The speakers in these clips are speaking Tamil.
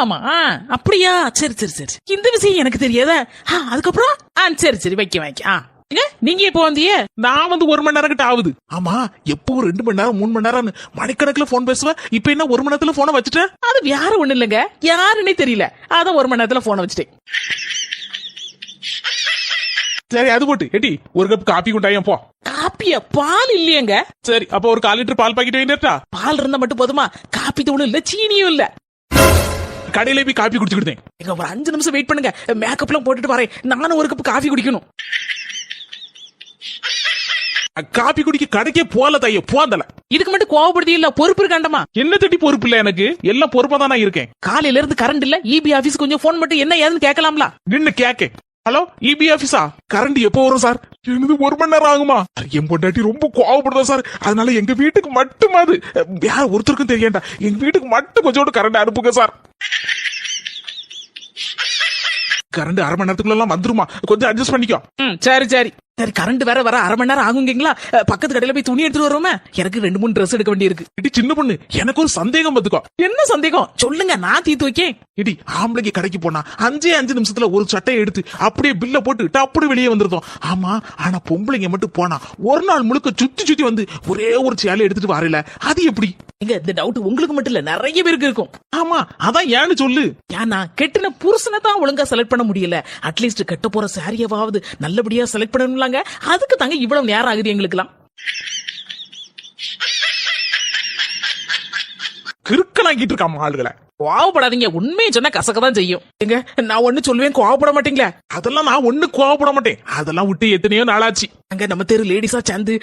ஆமாமா. ஆ, அப்படியா? சரி சரி சரி. இந்த விஷயம் எனக்கு தெரியாத? அதுக்கப்புறம்? ஆ சரி சரி வைக்க வைக்க. ஆ. நீங்க எப்போ வந்தீங்க? நான் வந்து ஒரு மணி நேரம் கிட்ட ஆகுது. ஆமா எப்போ ஒரு ரெண்டு மணி நேரம் மூணு மணி நேரம் மணிக்கணக்குல போன் பேசுவேன் இப்ப என்ன ஒரு மணி நேரத்துல போனை வச்சுட்டேன் அது வேற ஒண்ணு இல்லைங்க. யாருன்னே தெரியல. அதான் ஒரு மணி நேரத்துல போனை வச்சுட்டேன். சரி அது போட்டு. எட்டி ஒரு கப் காப்பி கொண்டாயன் போ. காப்பியா? பால் இல்லையேங்க. சரி அப்ப ஒரு கால் லிட்டர் பால் பாக்கெட் வேண்டிட்டா பால் இருந்தா மட்டும் போதுமா? காப்பி தூளும் இல்ல சீனியும் இல்ல. கடையில போய் காப்பி குடிச்சுக்கிட்டேன். எங்க ஒரு அஞ்சு நிமிஷம் வெயிட் பண்ணுங்க. மேக்கப் எல்லாம் போட்டுட்டு வரேன். நானும் ஒரு கப் காஃபி குடிக்கணும். காப்பி குடிக்க கடைக்கே போல தைய போந்தல இதுக்கு மட்டும் கோவப்படுத்தி இல்ல பொறுப்பு இருக்காண்டமா என்ன தட்டி பொறுப்பு இல்ல எனக்கு? எல்லாம் பொறுப்பா தான் நான் இருக்கேன். காலையில இருந்து கரண்ட் இல்ல இபி ஆபீஸ் கொஞ்சம் போன் மட்டும் என்ன ஏதுன்னு கேட்கலாம்ல. நின்னு கேக்க. ஹலோ இபி ஆபீஸா கரண்ட் எப்போ வரும் சார் என்னது ஒரு மணி நேரம் ஆகுமா? என் பொண்டாட்டி ரொம்ப கோவப்படுதா சார் அதனால எங்க வீட்டுக்கு மட்டுமாது யார் ஒருத்தருக்கும் தெரியண்டா. எங்க வீட்டுக்கு மட்டும் கொஞ்சோண்டு கரண்ட் அனுப்புங்க சார் கரண்ட் அரை மணி நேரத்துக்குள்ள எல்லாம் வந்துருமா. கொஞ்சம் அட்ஜஸ்ட் பண்ணிக்கோ. ம் சரி சரி. சரி கரண்ட் வேற வர அரை மணி நேரம் ஆகுங்கங்களா பக்கத்து கடையில போய் துணி எடுத்துட்டு வருவோமே? எனக்கு ரெண்டு மூணு ட்ரெஸ் எடுக்க வேண்டியிருக்கு. இடி சின்ன பொண்ணு எனக்கு ஒரு சந்தேகம் பார்த்துக்கோ என்ன சந்தேகம்? சொல்லுங்க நான் தீர்த்து வைக்கேன் இடி ஆம்பளைக்கு கடைக்கு போனா அஞ்சே அஞ்சு நிமிஷத்துல ஒரு சட்டையை எடுத்து அப்படியே பில்ல போட்டு அப்படி வெளியே வந்துருந்தோம் ஆமா ஆனா பொம்பளைங்க மட்டும் போனா ஒரு நாள் முழுக்க சுத்தி சுத்தி வந்து ஒரே ஒரு சேலை எடுத்துட்டு வரல. அது எப்படி? எங்க இந்த டவுட் உங்களுக்கு மட்டும் இல்ல நிறைய பேருக்கு இருக்கும். ஆமா அதான் ஏன்னு சொல்லு. ஏன்னா கெட்டின புருஷனை தான் ஒழுங்கா செலக்ட் பண்ண முடியல. அட்லீஸ்ட் கட்ட போற சாரியவாவது நல்லபடியா செலக்ட் பண்ணணும்லாங்க. அதுக்கு தாங்க இவ்வளவு நேரம் ஆகுது எங்களுக்குலாம் கிறுக்கனாக்கிட்டு இருக்காம ஆளுகளை. கோவப்படாதீங்க. உண்மையை சொன்னா கசக்க தான் செய்யும். எங்க நான் ஒண்ணு சொல்லுவேன் கோவப்பட மாட்டீங்களா? அதெல்லாம் நான் ஒண்ணு கோவப்பட மாட்டேன். அதெல்லாம் விட்டு எத்தனையோ நாளாச்சு. அங்க நம்ம தெரு லேடிஸா சேர்ந்து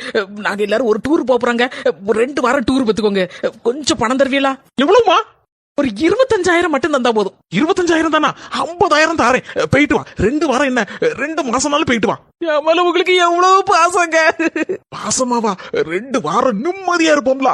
நாங்க எல்லாரும் ஒரு டூர் போறாங்க. ரெண்டு வாரம் டூர் பத்துக்கோங்க கொஞ்சம் பணம் தருவீங்களா? எவ்வளவுமா? ஒரு இருபத்தஞ்சாயிரம் மட்டும் தந்தா போதும். இருபத்தஞ்சாயிரம் தானா? ஐம்பதாயிரம் தாரேன். போயிட்டு வா. ரெண்டு வாரம் என்ன? ரெண்டு மாசம்னாலும் போயிட்டு வா. உங்களுக்கு எவ்வளவு பாசங்க? பாசமாவா? ரெண்டு வாரம் நிம்மதியா இருப்போம்ல.